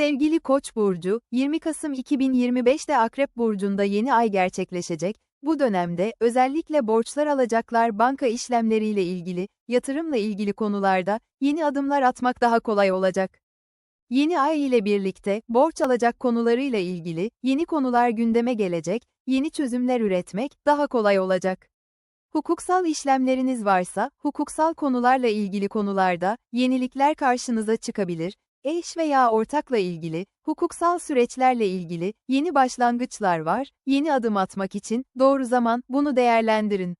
Sevgili Koç burcu, 20 Kasım 2025'te Akrep burcunda yeni ay gerçekleşecek. Bu dönemde özellikle borçlar alacaklar banka işlemleriyle ilgili, yatırımla ilgili konularda yeni adımlar atmak daha kolay olacak. Yeni ay ile birlikte borç alacak konularıyla ilgili yeni konular gündeme gelecek, yeni çözümler üretmek daha kolay olacak. Hukuksal işlemleriniz varsa, hukuksal konularla ilgili konularda yenilikler karşınıza çıkabilir. Eş veya ortakla ilgili, hukuksal süreçlerle ilgili yeni başlangıçlar var. Yeni adım atmak için doğru zaman bunu değerlendirin.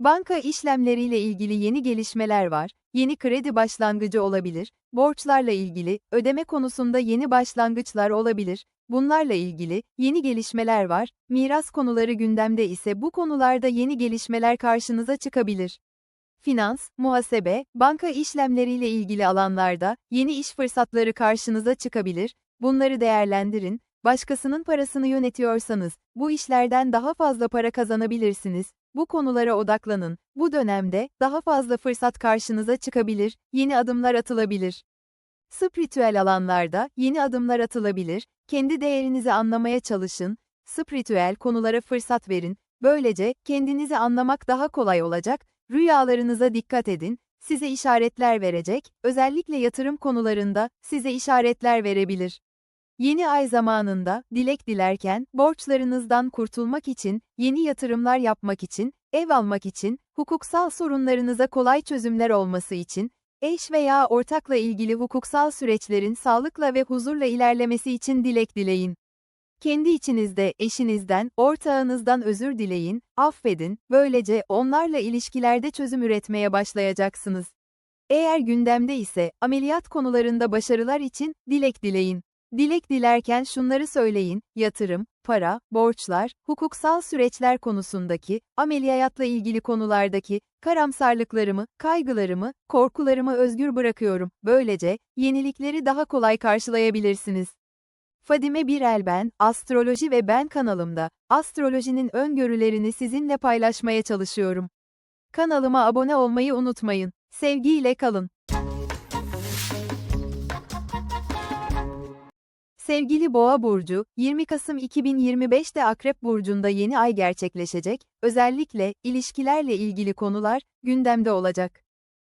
Banka işlemleriyle ilgili yeni gelişmeler var. Yeni kredi başlangıcı olabilir. Borçlarla ilgili ödeme konusunda yeni başlangıçlar olabilir. Bunlarla ilgili yeni gelişmeler var. Miras konuları gündemde ise bu konularda yeni gelişmeler karşınıza çıkabilir. Finans, muhasebe, banka işlemleriyle ilgili alanlarda yeni iş fırsatları karşınıza çıkabilir. Bunları değerlendirin. Başkasının parasını yönetiyorsanız bu işlerden daha fazla para kazanabilirsiniz. Bu konulara odaklanın. Bu dönemde daha fazla fırsat karşınıza çıkabilir, yeni adımlar atılabilir. Spiritüel alanlarda yeni adımlar atılabilir. Kendi değerinizi anlamaya çalışın. Spiritüel konulara fırsat verin. Böylece kendinizi anlamak daha kolay olacak. Rüyalarınıza dikkat edin. Size işaretler verecek. Özellikle yatırım konularında size işaretler verebilir. Yeni ay zamanında, dilek dilerken, borçlarınızdan kurtulmak için, yeni yatırımlar yapmak için, ev almak için, hukuksal sorunlarınıza kolay çözümler olması için, eş veya ortakla ilgili hukuksal süreçlerin sağlıkla ve huzurla ilerlemesi için dilek dileyin. Kendi içinizde eşinizden, ortağınızdan özür dileyin, affedin, böylece onlarla ilişkilerde çözüm üretmeye başlayacaksınız. Eğer gündemde ise ameliyat konularında başarılar için dilek dileyin. Dilek dilerken şunları söyleyin, yatırım, para, borçlar, hukuksal süreçler konusundaki, ameliyatla ilgili konulardaki, karamsarlıklarımı, kaygılarımı, korkularımı özgür bırakıyorum. Böylece, yenilikleri daha kolay karşılayabilirsiniz. Fadime Birel ben, Astroloji ve Ben kanalımda, astrolojinin öngörülerini sizinle paylaşmaya çalışıyorum. Kanalıma abone olmayı unutmayın. Sevgiyle kalın. Sevgili Boğa burcu, 20 Kasım 2025'te Akrep burcunda yeni ay gerçekleşecek. Özellikle ilişkilerle ilgili konular gündemde olacak.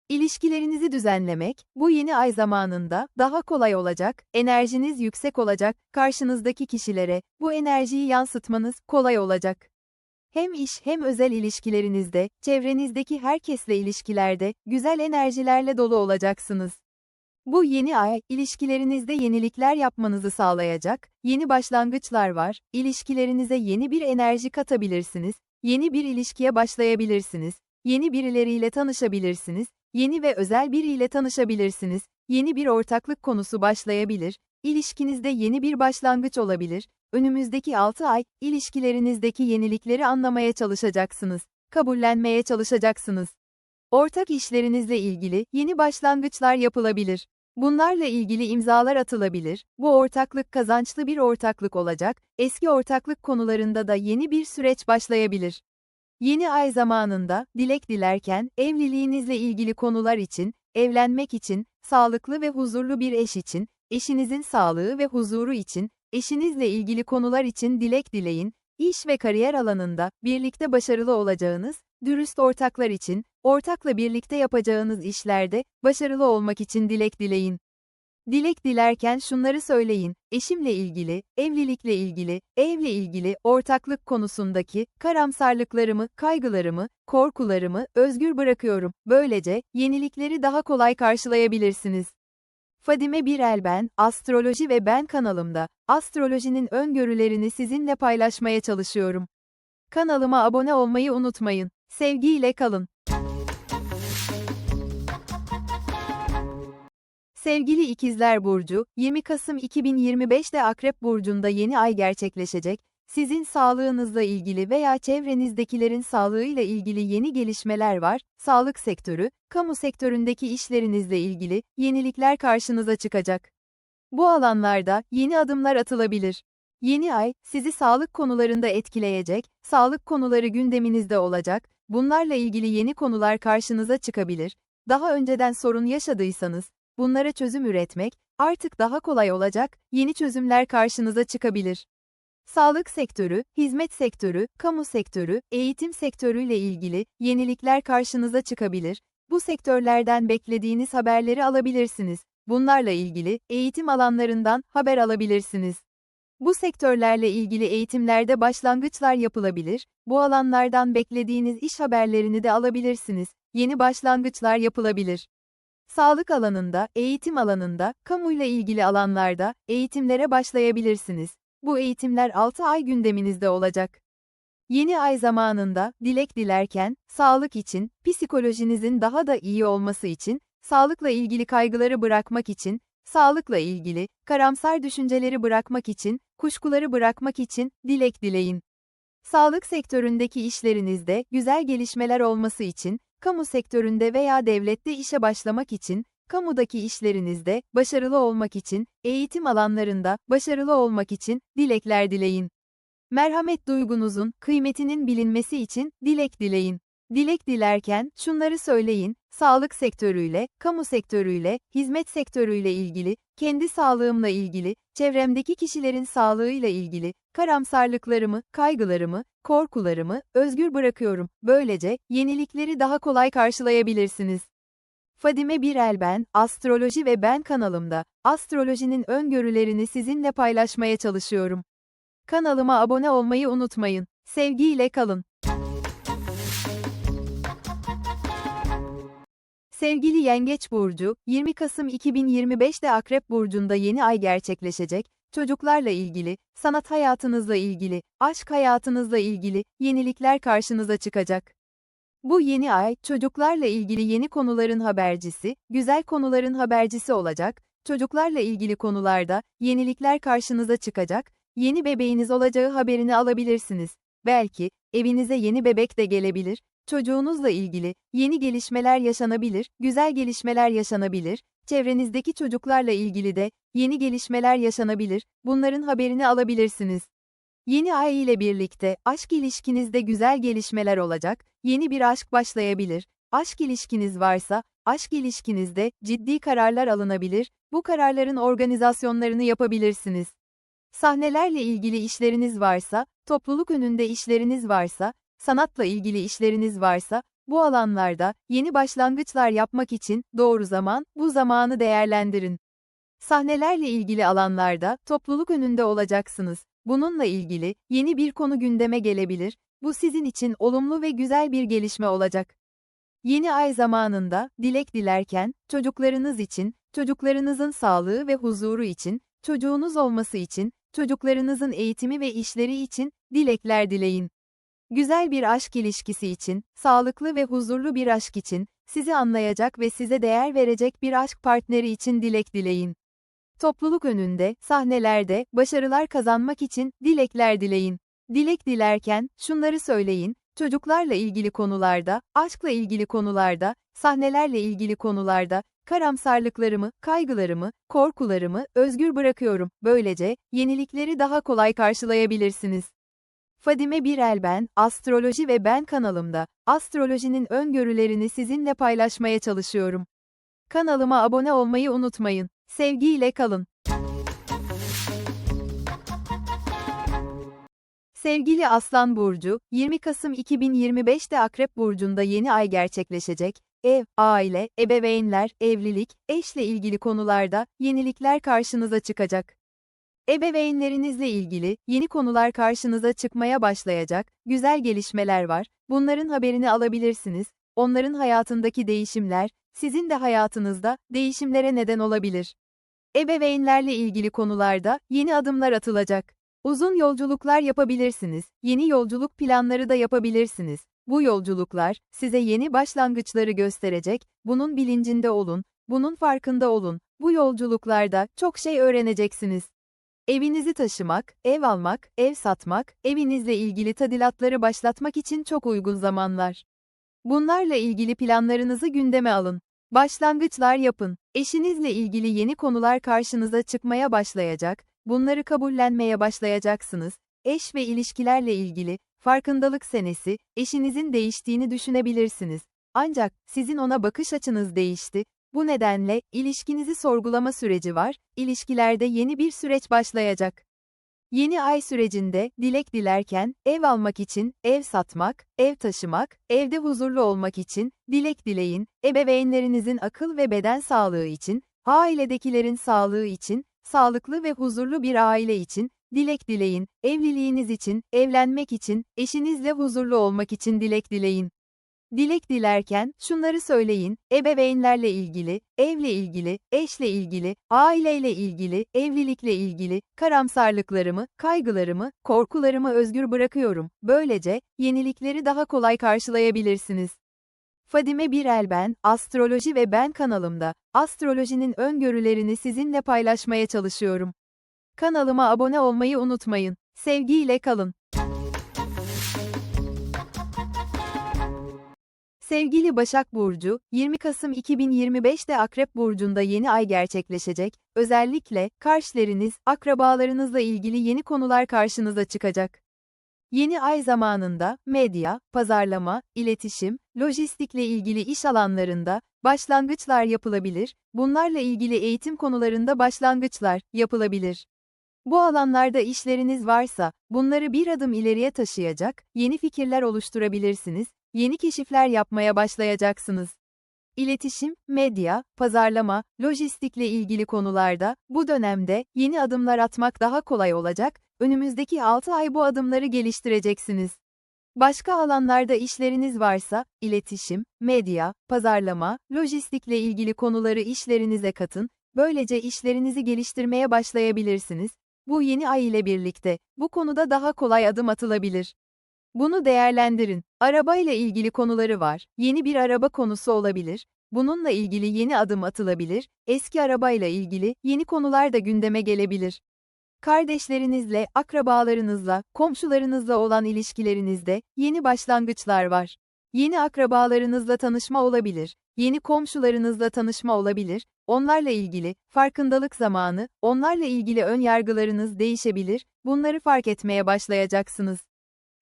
İlişkilerinizi düzenlemek bu yeni ay zamanında daha kolay olacak. Enerjiniz yüksek olacak. Karşınızdaki kişilere bu enerjiyi yansıtmanız kolay olacak. Hem iş hem özel ilişkilerinizde, çevrenizdeki herkesle ilişkilerde güzel enerjilerle dolu olacaksınız. Bu yeni ay, ilişkilerinizde yenilikler yapmanızı sağlayacak, yeni başlangıçlar var, ilişkilerinize yeni bir enerji katabilirsiniz, yeni bir ilişkiye başlayabilirsiniz, yeni birileriyle tanışabilirsiniz, yeni ve özel biriyle tanışabilirsiniz, yeni bir ortaklık konusu başlayabilir, ilişkinizde yeni bir başlangıç olabilir, önümüzdeki 6 ay, ilişkilerinizdeki yenilikleri anlamaya çalışacaksınız, kabullenmeye çalışacaksınız. Ortak işlerinizle ilgili yeni başlangıçlar yapılabilir. Bunlarla ilgili imzalar atılabilir, bu ortaklık kazançlı bir ortaklık olacak, eski ortaklık konularında da yeni bir süreç başlayabilir. Yeni ay zamanında, dilek dilerken, evliliğinizle ilgili konular için, evlenmek için, sağlıklı ve huzurlu bir eş için, eşinizin sağlığı ve huzuru için, eşinizle ilgili konular için dilek dileyin, iş ve kariyer alanında, birlikte başarılı olacağınız, dürüst ortaklar için, ortakla birlikte yapacağınız işlerde, başarılı olmak için dilek dileyin. Dilek dilerken şunları söyleyin, eşimle ilgili, evlilikle ilgili, evle ilgili, ortaklık konusundaki, karamsarlıklarımı, kaygılarımı, korkularımı, özgür bırakıyorum. Böylece, yenilikleri daha kolay karşılayabilirsiniz. Fadime Birel ben, Astroloji ve Ben kanalımda, astrolojinin öngörülerini sizinle paylaşmaya çalışıyorum. Kanalıma abone olmayı unutmayın. Sevgiyle kalın. Sevgili İkizler Burcu, 20 Kasım 2025'te Akrep Burcu'nda yeni ay gerçekleşecek, sizin sağlığınızla ilgili veya çevrenizdekilerin sağlığıyla ilgili yeni gelişmeler var, sağlık sektörü, kamu sektöründeki işlerinizle ilgili yenilikler karşınıza çıkacak. Bu alanlarda yeni adımlar atılabilir. Yeni ay, sizi sağlık konularında etkileyecek, sağlık konuları gündeminizde olacak, bunlarla ilgili yeni konular karşınıza çıkabilir. Daha önceden sorun yaşadıysanız, bunlara çözüm üretmek, artık daha kolay olacak, yeni çözümler karşınıza çıkabilir. Sağlık sektörü, hizmet sektörü, kamu sektörü, eğitim sektörüyle ilgili yenilikler karşınıza çıkabilir. Bu sektörlerden beklediğiniz haberleri alabilirsiniz. Bunlarla ilgili eğitim alanlarından haber alabilirsiniz. Bu sektörlerle ilgili eğitimlerde başlangıçlar yapılabilir. Bu alanlardan beklediğiniz iş haberlerini de alabilirsiniz. Yeni başlangıçlar yapılabilir. Sağlık alanında, eğitim alanında, kamuyla ilgili alanlarda eğitimlere başlayabilirsiniz. Bu eğitimler 6 ay gündeminizde olacak. Yeni ay zamanında, dilek dilerken, sağlık için, psikolojinizin daha da iyi olması için, sağlıkla ilgili kaygıları bırakmak için, sağlıkla ilgili, karamsar düşünceleri bırakmak için, kuşkuları bırakmak için, dilek dileyin. Sağlık sektöründeki işlerinizde, güzel gelişmeler olması için, kamu sektöründe veya devlette işe başlamak için, kamudaki işlerinizde, başarılı olmak için, eğitim alanlarında, başarılı olmak için, dilekler dileyin. Merhamet duygunuzun, kıymetinin bilinmesi için, dilek dileyin. Dilek dilerken, şunları söyleyin, sağlık sektörüyle, kamu sektörüyle, hizmet sektörüyle ilgili, kendi sağlığımla ilgili, çevremdeki kişilerin sağlığıyla ilgili, karamsarlıklarımı, kaygılarımı, korkularımı, özgür bırakıyorum. Böylece, yenilikleri daha kolay karşılayabilirsiniz. Fadime Birel ben, Astroloji ve Ben kanalımda, astrolojinin öngörülerini sizinle paylaşmaya çalışıyorum. Kanalıma abone olmayı unutmayın. Sevgiyle kalın. Sevgili Yengeç Burcu, 20 Kasım 2025'te Akrep Burcu'nda yeni ay gerçekleşecek, çocuklarla ilgili, sanat hayatınızla ilgili, aşk hayatınızla ilgili, yenilikler karşınıza çıkacak. Bu yeni ay, çocuklarla ilgili yeni konuların habercisi, güzel konuların habercisi olacak, çocuklarla ilgili konularda, yenilikler karşınıza çıkacak, yeni bebeğiniz olacağı haberini alabilirsiniz. Belki, evinize yeni bebek de gelebilir, çocuğunuzla ilgili, yeni gelişmeler yaşanabilir, güzel gelişmeler yaşanabilir, çevrenizdeki çocuklarla ilgili de, yeni gelişmeler yaşanabilir, bunların haberini alabilirsiniz. Yeni ay ile birlikte, aşk ilişkinizde güzel gelişmeler olacak, yeni bir aşk başlayabilir, aşk ilişkiniz varsa, aşk ilişkinizde, ciddi kararlar alınabilir, bu kararların organizasyonlarını yapabilirsiniz. Sahnelerle ilgili işleriniz varsa, topluluk önünde işleriniz varsa, sanatla ilgili işleriniz varsa, bu alanlarda yeni başlangıçlar yapmak için doğru zaman, bu zamanı değerlendirin. Sahnelerle ilgili alanlarda topluluk önünde olacaksınız. Bununla ilgili yeni bir konu gündeme gelebilir. Bu sizin için olumlu ve güzel bir gelişme olacak. Yeni ay zamanında dilek dilerken çocuklarınız için, çocuklarınızın sağlığı ve huzuru için, çocuğunuz olması için, çocuklarınızın eğitimi ve işleri için dilekler dileyin. Güzel bir aşk ilişkisi için, sağlıklı ve huzurlu bir aşk için, sizi anlayacak ve size değer verecek bir aşk partneri için dilek dileyin. Topluluk önünde, sahnelerde, başarılar kazanmak için dilekler dileyin. Dilek dilerken, şunları söyleyin, çocuklarla ilgili konularda, aşkla ilgili konularda, sahnelerle ilgili konularda, karamsarlıklarımı, kaygılarımı, korkularımı özgür bırakıyorum. Böylece, yenilikleri daha kolay karşılayabilirsiniz. Fadime Birel ben, Astroloji ve Ben kanalımda, astrolojinin öngörülerini sizinle paylaşmaya çalışıyorum. Kanalıma abone olmayı unutmayın. Sevgiyle kalın. Sevgili Aslan Burcu, 20 Kasım 2025'te Akrep Burcu'nda yeni ay gerçekleşecek, ev, aile, ebeveynler, evlilik, eşle ilgili konularda yenilikler karşınıza çıkacak. Ebeveynlerinizle ilgili yeni konular karşınıza çıkmaya başlayacak, güzel gelişmeler var, bunların haberini alabilirsiniz, onların hayatındaki değişimler, sizin de hayatınızda değişimlere neden olabilir. Ebeveynlerle ilgili konularda yeni adımlar atılacak. Uzun yolculuklar yapabilirsiniz, yeni yolculuk planları da yapabilirsiniz. Bu yolculuklar size yeni başlangıçları gösterecek, bunun bilincinde olun, bunun farkında olun. Bu yolculuklarda çok şey öğreneceksiniz. Evinizi taşımak, ev almak, ev satmak, evinizle ilgili tadilatları başlatmak için çok uygun zamanlar. Bunlarla ilgili planlarınızı gündeme alın. Başlangıçlar yapın. Eşinizle ilgili yeni konular karşınıza çıkmaya başlayacak, bunları kabullenmeye başlayacaksınız. Eş ve ilişkilerle ilgili, farkındalık senesi, eşinizin değiştiğini düşünebilirsiniz. Ancak, sizin ona bakış açınız değişti, Bu nedenle, ilişkinizi sorgulama süreci var, ilişkilerde yeni bir süreç başlayacak. Yeni ay sürecinde, dilek dilerken, ev almak için, ev satmak, ev taşımak, evde huzurlu olmak için, dilek dileyin, ebeveynlerinizin akıl ve beden sağlığı için, ailedekilerin sağlığı için, sağlıklı ve huzurlu bir aile için, dilek dileyin, evliliğiniz için, evlenmek için, eşinizle huzurlu olmak için dilek dileyin. Dilek dilerken, şunları söyleyin, ebeveynlerle ilgili, evle ilgili, eşle ilgili, aileyle ilgili, evlilikle ilgili, karamsarlıklarımı, kaygılarımı, korkularımı özgür bırakıyorum. Böylece, yenilikleri daha kolay karşılayabilirsiniz. Fadime Birel ben, Astroloji ve Ben kanalımda, astrolojinin öngörülerini sizinle paylaşmaya çalışıyorum. Kanalıma abone olmayı unutmayın. Sevgiyle kalın. Sevgili Başak Burcu, 20 Kasım 2025'te Akrep Burcu'nda yeni ay gerçekleşecek, özellikle, karşılarınız, akrabalarınızla ilgili yeni konular karşınıza çıkacak. Yeni ay zamanında, medya, pazarlama, iletişim, lojistikle ilgili iş alanlarında, başlangıçlar yapılabilir, bunlarla ilgili eğitim konularında başlangıçlar yapılabilir. Bu alanlarda işleriniz varsa, bunları bir adım ileriye taşıyacak, yeni fikirler oluşturabilirsiniz, yeni keşifler yapmaya başlayacaksınız. İletişim, medya, pazarlama, lojistikle ilgili konularda, bu dönemde, yeni adımlar atmak daha kolay olacak, önümüzdeki 6 ay bu adımları geliştireceksiniz. Başka alanlarda işleriniz varsa, iletişim, medya, pazarlama, lojistikle ilgili konuları işlerinize katın, böylece işlerinizi geliştirmeye başlayabilirsiniz. Bu yeni ay ile birlikte, bu konuda daha kolay adım atılabilir. Bunu değerlendirin. Araba ile ilgili konuları var. Yeni bir araba konusu olabilir. Bununla ilgili yeni adım atılabilir. Eski arabayla ilgili yeni konular da gündeme gelebilir. Kardeşlerinizle, akrabalarınızla, komşularınızla olan ilişkilerinizde yeni başlangıçlar var. Yeni akrabalarınızla tanışma olabilir. Yeni komşularınızla tanışma olabilir. Onlarla ilgili farkındalık zamanı, onlarla ilgili ön yargılarınız değişebilir. Bunları fark etmeye başlayacaksınız.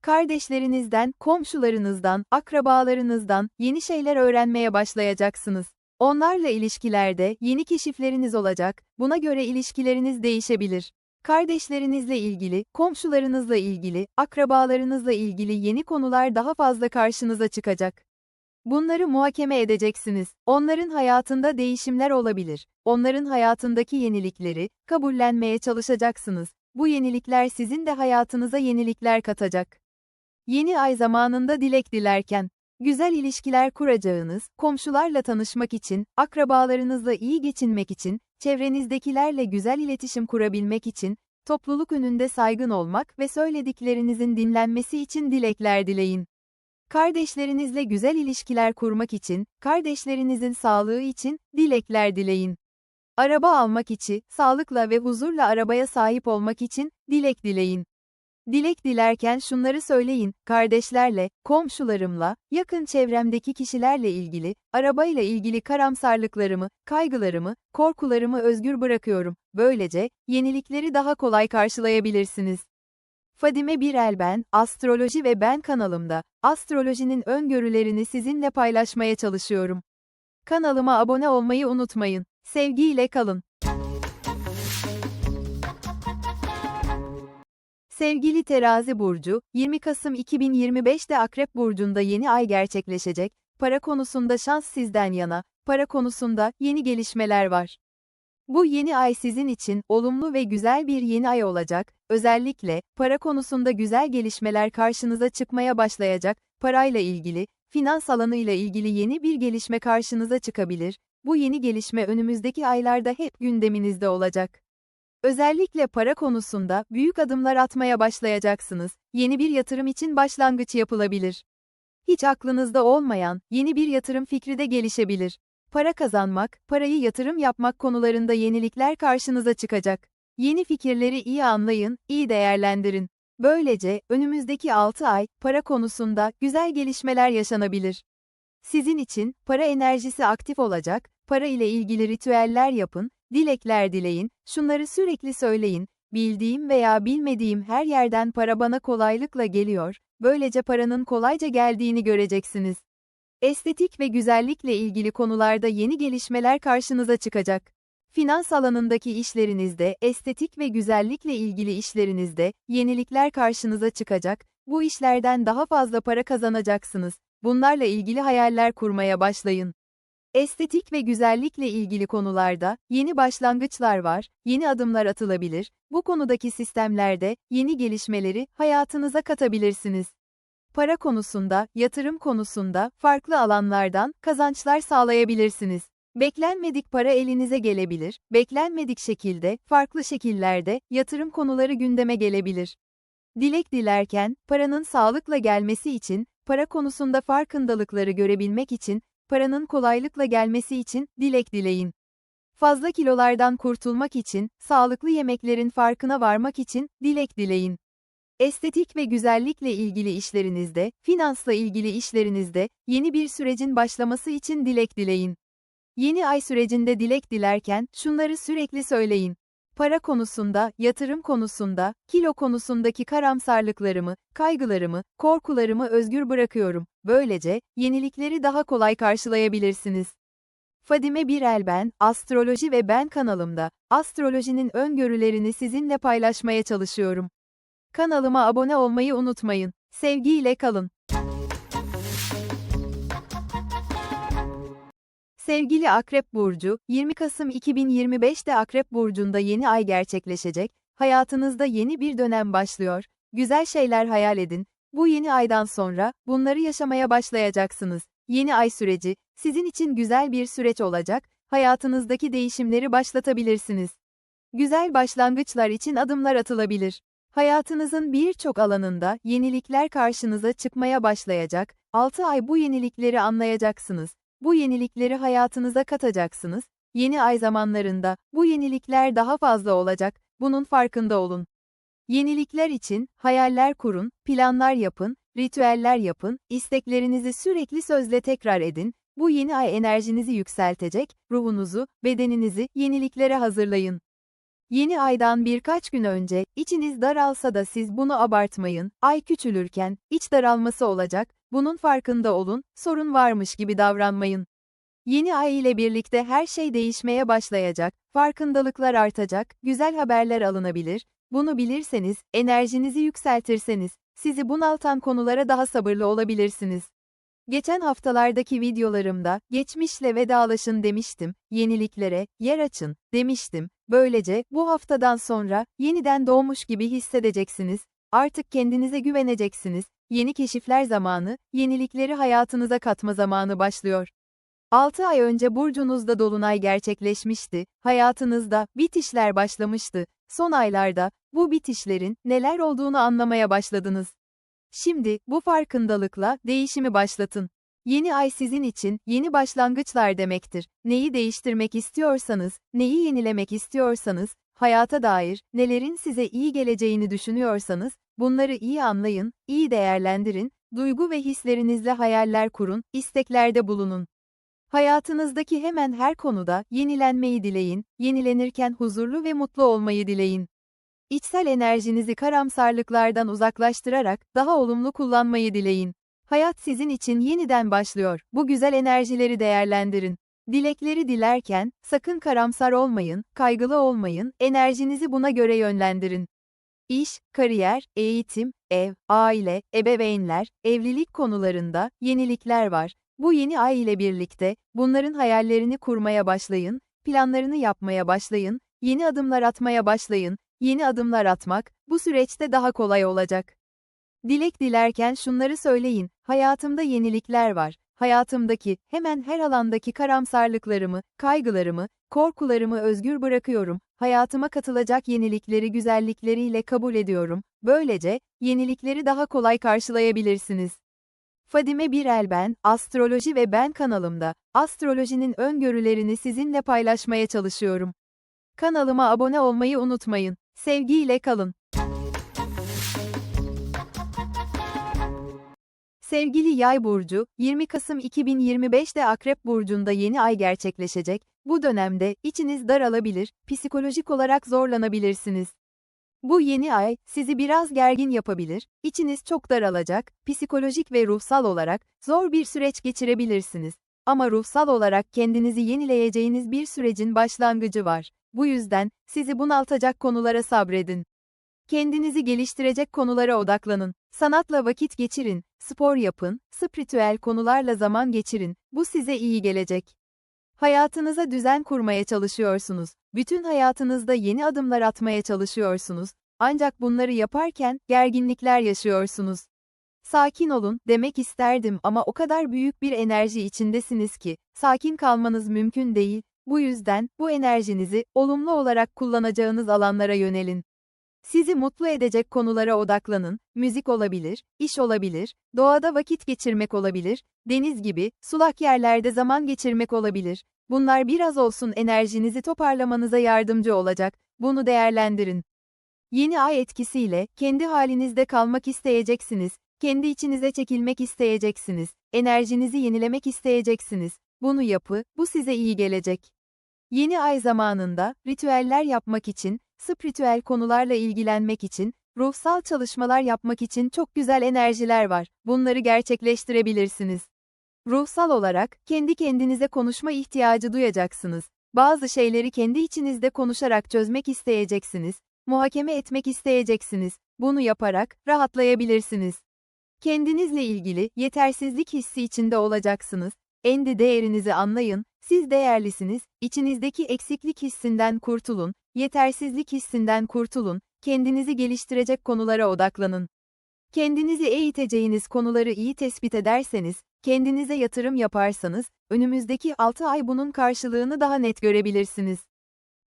Kardeşlerinizden, komşularınızdan, akrabalarınızdan yeni şeyler öğrenmeye başlayacaksınız. Onlarla ilişkilerde yeni keşifleriniz olacak. Buna göre ilişkileriniz değişebilir. Kardeşlerinizle ilgili, komşularınızla ilgili, akrabalarınızla ilgili yeni konular daha fazla karşınıza çıkacak. Bunları muhakeme edeceksiniz. Onların hayatında değişimler olabilir. Onların hayatındaki yenilikleri kabullenmeye çalışacaksınız. Bu yenilikler sizin de hayatınıza yenilikler katacak. Yeni ay zamanında dilek dilerken, güzel ilişkiler kuracağınız, komşularla tanışmak için, akrabalarınızla iyi geçinmek için, çevrenizdekilerle güzel iletişim kurabilmek için, topluluk önünde saygın olmak ve söylediklerinizin dinlenmesi için dilekler dileyin. Kardeşlerinizle güzel ilişkiler kurmak için, kardeşlerinizin sağlığı için dilekler dileyin. Araba almak için, sağlıkla ve huzurla arabaya sahip olmak için dilek dileyin. Dilek dilerken şunları söyleyin, kardeşlerle, komşularımla, yakın çevremdeki kişilerle ilgili, arabayla ilgili karamsarlıklarımı, kaygılarımı, korkularımı özgür bırakıyorum. Böylece, yenilikleri daha kolay karşılayabilirsiniz. Fadime Birel ben, Astroloji ve Ben kanalımda, astrolojinin öngörülerini sizinle paylaşmaya çalışıyorum. Kanalıma abone olmayı unutmayın. Sevgiyle kalın. Sevgili Terazi Burcu, 20 Kasım 2025'te Akrep Burcu'nda yeni ay gerçekleşecek, para konusunda şans sizden yana, para konusunda yeni gelişmeler var. Bu yeni ay sizin için olumlu ve güzel bir yeni ay olacak, özellikle para konusunda güzel gelişmeler karşınıza çıkmaya başlayacak, parayla ilgili, finans alanıyla ilgili yeni bir gelişme karşınıza çıkabilir, bu yeni gelişme önümüzdeki aylarda hep gündeminizde olacak. Özellikle para konusunda büyük adımlar atmaya başlayacaksınız. Yeni bir yatırım için başlangıç yapılabilir. Hiç aklınızda olmayan yeni bir yatırım fikri de gelişebilir. Para kazanmak, parayı yatırım yapmak konularında yenilikler karşınıza çıkacak. Yeni fikirleri iyi anlayın, iyi değerlendirin. Böylece önümüzdeki 6 ay para konusunda güzel gelişmeler yaşanabilir. Sizin için para enerjisi aktif olacak, para ile ilgili ritüeller yapın, dilekler dileyin, şunları sürekli söyleyin, bildiğim veya bilmediğim her yerden para bana kolaylıkla geliyor, böylece paranın kolayca geldiğini göreceksiniz. Estetik ve güzellikle ilgili konularda yeni gelişmeler karşınıza çıkacak. Finans alanındaki işlerinizde, estetik ve güzellikle ilgili işlerinizde yenilikler karşınıza çıkacak. Bu işlerden daha fazla para kazanacaksınız. Bunlarla ilgili hayaller kurmaya başlayın. Estetik ve güzellikle ilgili konularda yeni başlangıçlar var, yeni adımlar atılabilir. Bu konudaki sistemlerde yeni gelişmeleri hayatınıza katabilirsiniz. Para konusunda, yatırım konusunda farklı alanlardan kazançlar sağlayabilirsiniz. Beklenmedik para elinize gelebilir, beklenmedik şekilde, farklı şekillerde yatırım konuları gündeme gelebilir. Dilek dilerken, paranın sağlıkla gelmesi için, para konusunda farkındalıkları görebilmek için, paranın kolaylıkla gelmesi için dilek dileyin. Fazla kilolardan kurtulmak için, sağlıklı yemeklerin farkına varmak için dilek dileyin. Estetik ve güzellikle ilgili işlerinizde, finansla ilgili işlerinizde yeni bir sürecin başlaması için dilek dileyin. Yeni ay sürecinde dilek dilerken şunları sürekli söyleyin. Para konusunda, yatırım konusunda, kilo konusundaki karamsarlıklarımı, kaygılarımı, korkularımı özgür bırakıyorum. Böylece yenilikleri daha kolay karşılayabilirsiniz. Fadime Birel ben, Astroloji ve Ben kanalımda, astrolojinin öngörülerini sizinle paylaşmaya çalışıyorum. Kanalıma abone olmayı unutmayın. Sevgiyle kalın. Sevgili Akrep Burcu, 20 Kasım 2025'te Akrep Burcu'nda yeni ay gerçekleşecek, hayatınızda yeni bir dönem başlıyor, güzel şeyler hayal edin, bu yeni aydan sonra, bunları yaşamaya başlayacaksınız. Yeni ay süreci, sizin için güzel bir süreç olacak, hayatınızdaki değişimleri başlatabilirsiniz. Güzel başlangıçlar için adımlar atılabilir. Hayatınızın birçok alanında yenilikler karşınıza çıkmaya başlayacak, 6 ay bu yenilikleri anlayacaksınız. Bu yenilikleri hayatınıza katacaksınız. Yeni ay zamanlarında bu yenilikler daha fazla olacak. Bunun farkında olun. Yenilikler için hayaller kurun, planlar yapın, ritüeller yapın, isteklerinizi sürekli sözle tekrar edin. Bu yeni ay enerjinizi yükseltecek, ruhunuzu, bedeninizi yeniliklere hazırlayın. Yeni aydan birkaç gün önce, içiniz daralsa da siz bunu abartmayın, ay küçülürken, iç daralması olacak, bunun farkında olun, sorun varmış gibi davranmayın. Yeni ay ile birlikte her şey değişmeye başlayacak, farkındalıklar artacak, güzel haberler alınabilir, bunu bilirseniz, enerjinizi yükseltirseniz, sizi bunaltan konulara daha sabırlı olabilirsiniz. Geçen haftalardaki videolarımda, geçmişle vedalaşın demiştim, yeniliklere, yer açın, demiştim. Böylece, bu haftadan sonra, yeniden doğmuş gibi hissedeceksiniz, artık kendinize güveneceksiniz, yeni keşifler zamanı, yenilikleri hayatınıza katma zamanı başlıyor. 6 ay önce burcunuzda dolunay gerçekleşmişti, hayatınızda bitişler başlamıştı. Son aylarda bu bitişlerin neler olduğunu anlamaya başladınız. Şimdi bu farkındalıkla değişimi başlatın. Yeni ay sizin için yeni başlangıçlar demektir. Neyi değiştirmek istiyorsanız, neyi yenilemek istiyorsanız, hayata dair nelerin size iyi geleceğini düşünüyorsanız, bunları iyi anlayın, iyi değerlendirin, duygu ve hislerinizle hayaller kurun, isteklerde bulunun. Hayatınızdaki hemen her konuda yenilenmeyi dileyin, yenilenirken huzurlu ve mutlu olmayı dileyin. İçsel enerjinizi karamsarlıklardan uzaklaştırarak daha olumlu kullanmayı dileyin. Hayat sizin için yeniden başlıyor. Bu güzel enerjileri değerlendirin. Dilekleri dilerken sakın karamsar olmayın, kaygılı olmayın, enerjinizi buna göre yönlendirin. İş, kariyer, eğitim, ev, aile, ebeveynler, evlilik konularında yenilikler var. Bu yeni ay ile birlikte bunların hayallerini kurmaya başlayın, planlarını yapmaya başlayın, yeni adımlar atmaya başlayın. Yeni adımlar atmak bu süreçte daha kolay olacak. Dilek dilerken şunları söyleyin. Hayatımda yenilikler var. Hayatımdaki hemen her alandaki karamsarlıklarımı, kaygılarımı, korkularımı özgür bırakıyorum. Hayatıma katılacak yenilikleri güzellikleriyle kabul ediyorum. Böylece yenilikleri daha kolay karşılayabilirsiniz. Fadime Birel ben, Astroloji ve Ben kanalımda, astrolojinin öngörülerini sizinle paylaşmaya çalışıyorum. Kanalıma abone olmayı unutmayın. Sevgiyle kalın. Sevgili Yay burcu, 20 Kasım 2025'te Akrep burcunda yeni ay gerçekleşecek. Bu dönemde içiniz daralabilir, psikolojik olarak zorlanabilirsiniz. Bu yeni ay, sizi biraz gergin yapabilir, içiniz çok daralacak, psikolojik ve ruhsal olarak, zor bir süreç geçirebilirsiniz. Ama ruhsal olarak kendinizi yenileyeceğiniz bir sürecin başlangıcı var. Bu yüzden, sizi bunaltacak konulara sabredin. Kendinizi geliştirecek konulara odaklanın. Sanatla vakit geçirin, spor yapın, spiritüel konularla zaman geçirin. Bu size iyi gelecek. Hayatınıza düzen kurmaya çalışıyorsunuz. Bütün hayatınızda yeni adımlar atmaya çalışıyorsunuz. Ancak bunları yaparken gerginlikler yaşıyorsunuz. Sakin olun demek isterdim ama o kadar büyük bir enerji içindesiniz ki sakin kalmanız mümkün değil. Bu yüzden bu enerjinizi olumlu olarak kullanacağınız alanlara yönelin. Sizi mutlu edecek konulara odaklanın. Müzik olabilir, iş olabilir, doğada vakit geçirmek olabilir, deniz gibi sulak yerlerde zaman geçirmek olabilir. Bunlar biraz olsun enerjinizi toparlamanıza yardımcı olacak. Bunu değerlendirin. Yeni ay etkisiyle kendi halinizde kalmak isteyeceksiniz. Kendi içinize çekilmek isteyeceksiniz. Enerjinizi yenilemek isteyeceksiniz. Bunu yapı, bu size iyi gelecek. Yeni ay zamanında ritüeller yapmak için, spiritüel konularla ilgilenmek için, ruhsal çalışmalar yapmak için çok güzel enerjiler var. Bunları gerçekleştirebilirsiniz. Ruhsal olarak kendi kendinize konuşma ihtiyacı duyacaksınız. Bazı şeyleri kendi içinizde konuşarak çözmek isteyeceksiniz. Muhakeme etmek isteyeceksiniz. Bunu yaparak rahatlayabilirsiniz. Kendinizle ilgili yetersizlik hissi içinde olacaksınız. Endi değerinizi anlayın. Siz değerlisiniz. İçinizdeki eksiklik hissinden kurtulun. Yetersizlik hissinden kurtulun. Kendinizi geliştirecek konulara odaklanın. Kendinizi eğiteceğiniz konuları iyi tespit ederseniz, kendinize yatırım yaparsanız, önümüzdeki 6 ay bunun karşılığını daha net görebilirsiniz.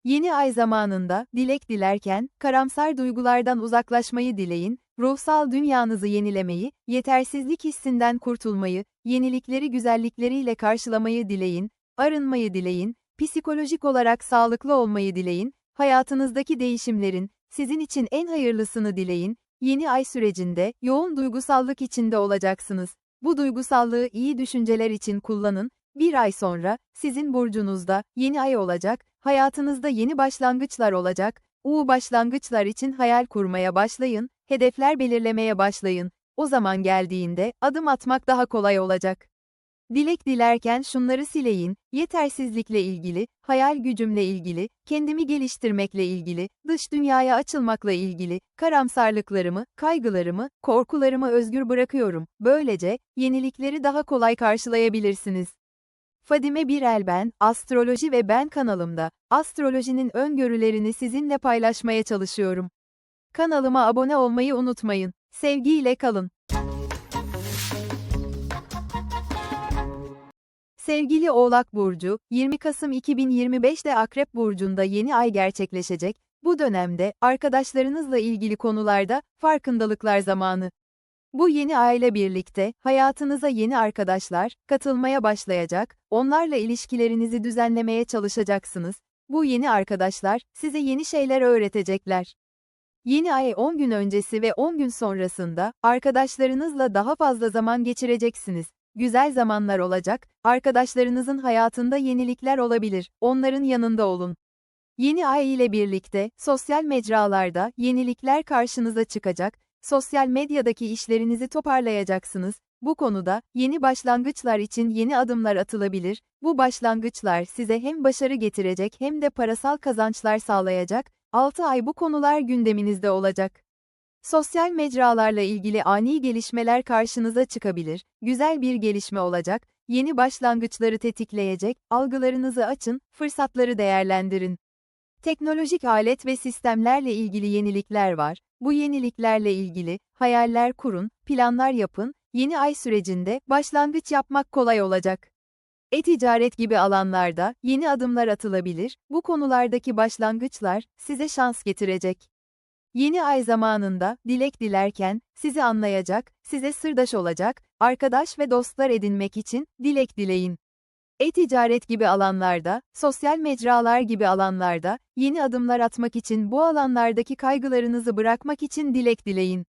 Yeni ay zamanında, dilek dilerken, karamsar duygulardan uzaklaşmayı dileyin, ruhsal dünyanızı yenilemeyi, yetersizlik hissinden kurtulmayı, yenilikleri güzellikleriyle karşılamayı dileyin, arınmayı dileyin, psikolojik olarak sağlıklı olmayı dileyin, hayatınızdaki değişimlerin, sizin için en hayırlısını dileyin, yeni ay sürecinde, yoğun duygusallık içinde olacaksınız. Bu duygusallığı iyi düşünceler için kullanın, bir ay sonra, sizin burcunuzda, yeni ay olacak, hayatınızda yeni başlangıçlar olacak, U başlangıçlar için hayal kurmaya başlayın, hedefler belirlemeye başlayın, o zaman geldiğinde, adım atmak daha kolay olacak. Dilek dilerken şunları sileyin, yetersizlikle ilgili, hayal gücümle ilgili, kendimi geliştirmekle ilgili, dış dünyaya açılmakla ilgili, karamsarlıklarımı, kaygılarımı, korkularımı özgür bırakıyorum. Böylece, yenilikleri daha kolay karşılayabilirsiniz. Fadime Birel ben, Astroloji ve Ben kanalımda, astrolojinin öngörülerini sizinle paylaşmaya çalışıyorum. Kanalıma abone olmayı unutmayın. Sevgiyle kalın. Sevgili Oğlak Burcu, 20 Kasım 2025'te Akrep Burcu'nda yeni ay gerçekleşecek, bu dönemde, arkadaşlarınızla ilgili konularda, farkındalıklar zamanı. Bu yeni ayla birlikte, hayatınıza yeni arkadaşlar, katılmaya başlayacak, onlarla ilişkilerinizi düzenlemeye çalışacaksınız. Bu yeni arkadaşlar, size yeni şeyler öğretecekler. Yeni ay 10 gün öncesi ve 10 gün sonrasında, arkadaşlarınızla daha fazla zaman geçireceksiniz. Güzel zamanlar olacak, arkadaşlarınızın hayatında yenilikler olabilir, onların yanında olun. Yeni ay ile birlikte, sosyal mecralarda, yenilikler karşınıza çıkacak, sosyal medyadaki işlerinizi toparlayacaksınız, bu konuda, yeni başlangıçlar için yeni adımlar atılabilir, bu başlangıçlar size hem başarı getirecek hem de parasal kazançlar sağlayacak, 6 ay bu konular gündeminizde olacak. Sosyal mecralarla ilgili ani gelişmeler karşınıza çıkabilir, güzel bir gelişme olacak, yeni başlangıçları tetikleyecek, algılarınızı açın, fırsatları değerlendirin. Teknolojik alet ve sistemlerle ilgili yenilikler var. Bu yeniliklerle ilgili hayaller kurun, planlar yapın. Yeni ay sürecinde başlangıç yapmak kolay olacak. E-ticaret gibi alanlarda yeni adımlar atılabilir. Bu konulardaki başlangıçlar size şans getirecek. Yeni ay zamanında dilek dilerken sizi anlayacak, size sırdaş olacak, arkadaş ve dostlar edinmek için dilek dileyin. E-ticaret gibi alanlarda, sosyal mecralar gibi alanlarda, yeni adımlar atmak için bu alanlardaki kaygılarınızı bırakmak için dilek dileyin.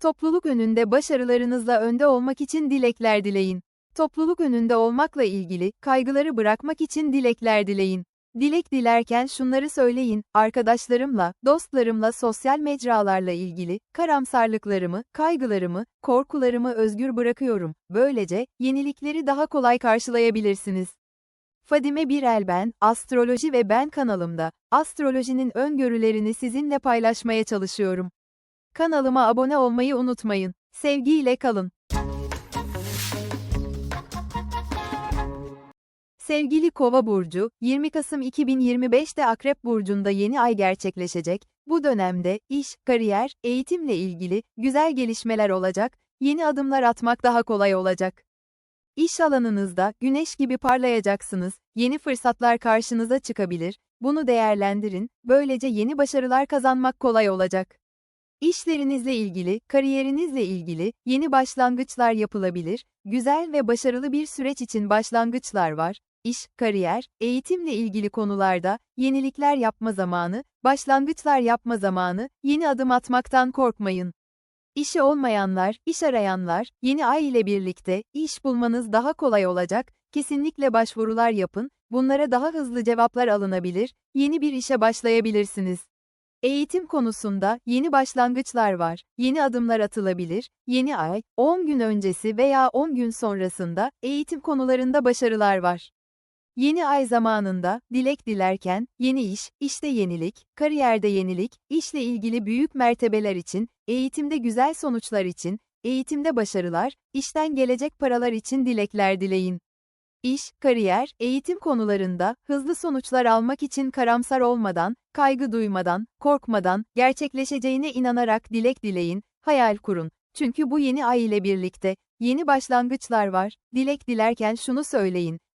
Topluluk önünde başarılarınızla önde olmak için dilekler dileyin. Topluluk önünde olmakla ilgili kaygıları bırakmak için dilekler dileyin. Dilek dilerken şunları söyleyin, arkadaşlarımla, dostlarımla sosyal mecralarla ilgili, karamsarlıklarımı, kaygılarımı, korkularımı özgür bırakıyorum. Böylece, yenilikleri daha kolay karşılayabilirsiniz. Fadime Birel ben, Astroloji ve Ben kanalımda, astrolojinin öngörülerini sizinle paylaşmaya çalışıyorum. Kanalıma abone olmayı unutmayın. Sevgiyle kalın. Sevgili Kova burcu, 20 Kasım 2025'te Akrep burcunda yeni ay gerçekleşecek. Bu dönemde iş, kariyer, eğitimle ilgili güzel gelişmeler olacak. Yeni adımlar atmak daha kolay olacak. İş alanınızda güneş gibi parlayacaksınız. Yeni fırsatlar karşınıza çıkabilir. Bunu değerlendirin. Böylece yeni başarılar kazanmak kolay olacak. İşlerinizle ilgili, kariyerinizle ilgili yeni başlangıçlar yapılabilir. Güzel ve başarılı bir süreç için başlangıçlar var. İş, kariyer, eğitimle ilgili konularda yenilikler yapma zamanı, başlangıçlar yapma zamanı, yeni adım atmaktan korkmayın. İşi olmayanlar, iş arayanlar, yeni ay ile birlikte iş bulmanız daha kolay olacak. Kesinlikle başvurular yapın. Bunlara daha hızlı cevaplar alınabilir. Yeni bir işe başlayabilirsiniz. Eğitim konusunda yeni başlangıçlar var. Yeni adımlar atılabilir. Yeni ay, 10 gün öncesi veya 10 gün sonrasında eğitim konularında başarılar var. Yeni ay zamanında, dilek dilerken, yeni iş, işte yenilik, kariyerde yenilik, işle ilgili büyük mertebeler için, eğitimde güzel sonuçlar için, eğitimde başarılar, işten gelecek paralar için dilekler dileyin. İş, kariyer, eğitim konularında hızlı sonuçlar almak için karamsar olmadan, kaygı duymadan, korkmadan, gerçekleşeceğine inanarak dilek dileyin, hayal kurun. Çünkü bu yeni ay ile birlikte yeni başlangıçlar var. Dilek dilerken şunu söyleyin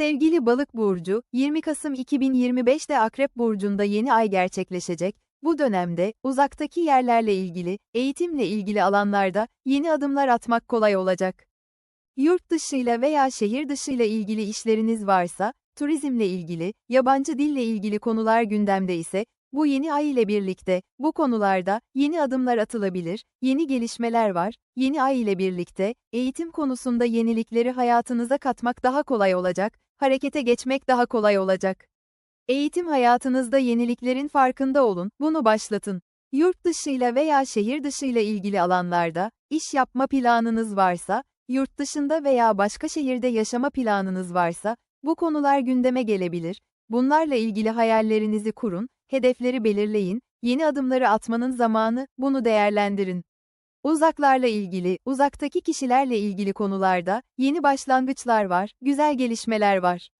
Sevgili Balık burcu, 20 Kasım 2025'te Akrep burcunda yeni ay gerçekleşecek. Bu dönemde uzaktaki yerlerle ilgili, eğitimle ilgili alanlarda yeni adımlar atmak kolay olacak. Yurt dışıyla veya şehir dışıyla ilgili işleriniz varsa, turizmle ilgili, yabancı dille ilgili konular gündemde ise bu yeni ay ile birlikte bu konularda yeni adımlar atılabilir, yeni gelişmeler var. Yeni ay ile birlikte eğitim konusunda yenilikleri hayatınıza katmak daha kolay olacak, harekete geçmek daha kolay olacak. Eğitim hayatınızda yeniliklerin farkında olun, bunu başlatın. Yurt dışıyla veya şehir dışıyla ilgili alanlarda iş yapma planınız varsa, yurt dışında veya başka şehirde yaşama planınız varsa, bu konular gündeme gelebilir. Bunlarla ilgili hayallerinizi kurun, hedefleri belirleyin, yeni adımları atmanın zamanı, bunu değerlendirin. Uzaklarla ilgili, uzaktaki kişilerle ilgili konularda yeni başlangıçlar var, güzel gelişmeler var.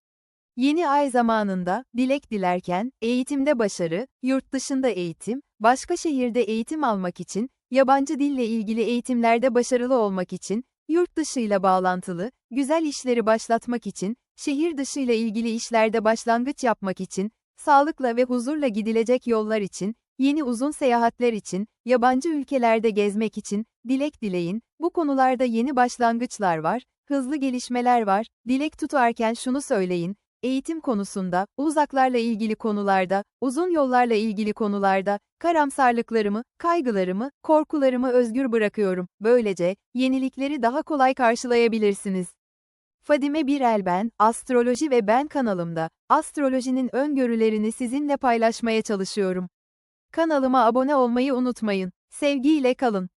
Yeni ay zamanında dilek dilerken eğitimde başarı, yurt dışında eğitim, başka şehirde eğitim almak için, yabancı dille ilgili eğitimlerde başarılı olmak için, yurt dışıyla bağlantılı, güzel işleri başlatmak için, şehir dışıyla ilgili işlerde başlangıç yapmak için, sağlıkla ve huzurla gidilecek yollar için, yeni uzun seyahatler için, yabancı ülkelerde gezmek için, dilek dileyin, bu konularda yeni başlangıçlar var, hızlı gelişmeler var, dilek tutarken şunu söyleyin, eğitim konusunda, uzaklarla ilgili konularda, uzun yollarla ilgili konularda, karamsarlıklarımı, kaygılarımı, korkularımı özgür bırakıyorum. Böylece, yenilikleri daha kolay karşılayabilirsiniz. Fadime Birel ben, Astroloji ve Ben kanalımda, astrolojinin öngörülerini sizinle paylaşmaya çalışıyorum. Kanalıma abone olmayı unutmayın. Sevgiyle kalın.